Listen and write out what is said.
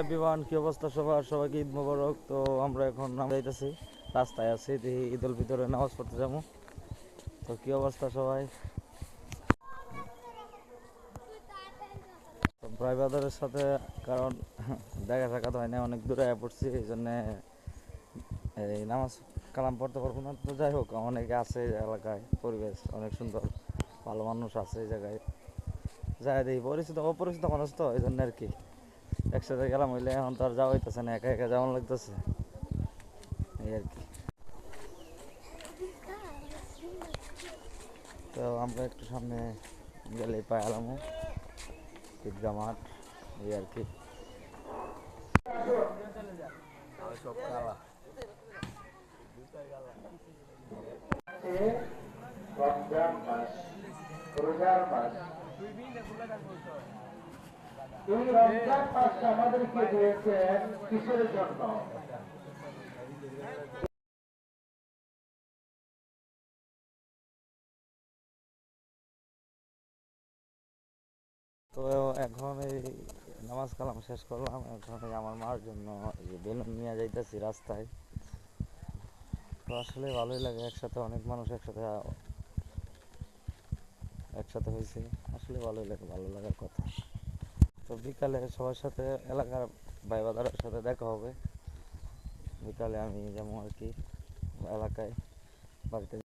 Everyone কি অবস্থা সবার? সবাইকে ঈদ মোবারক। তো আমরা এখন নাম যাইতেছি, রাস্তায় আছি, দেখি ঈদুল ভিতরে নামাজ পড়তে যাব। তো কি অবস্থা সবাই? ভাই বাজারের সাথে, কারণ দেখা সাক্ষাৎ হয় না, অনেক দূরে পড়ছি, এই জন্যে এই নামাজ কালাম পড়তে পারব না। তো যাই হোক, অনেকে আছে এলাকায়, পরিবেশ অনেক সুন্দর, ভালো মানুষ আছে এই জায়গায়। যাই দেখি, পরিচিত অপরিচিত মানুষ তো, এই জন্য আর কি। একসাথে গেলাম, হইলে এখন তো আর যাওয়া হইতেছে না, একা একা যেমন লাগতেছে। এই আর কি। তো আমরা একটু সামনে গেলেই পাই আলামো। ঈদগা মাঠ এই আর কি। এই রমজান মাসটা আমাদেরকে জন্য তো এখন এই নামাজ কালাম শেষ করলাম এখন আমার মার জন্য বেলুন নিয়ে যাইতেছি রাস্তায়। তো আসলে ভালোই লাগে, একসাথে অনেক মানুষ একসাথে একসাথে হয়েছে আসলে ভালোই লাগে, ভালো লাগার কথা। তো বিকালে সবার সাথে এলাকার ভাই বাদারের সাথে দেখা হবে। বিকালে আমি যেমন আর কি এলাকায়, বাড়িতে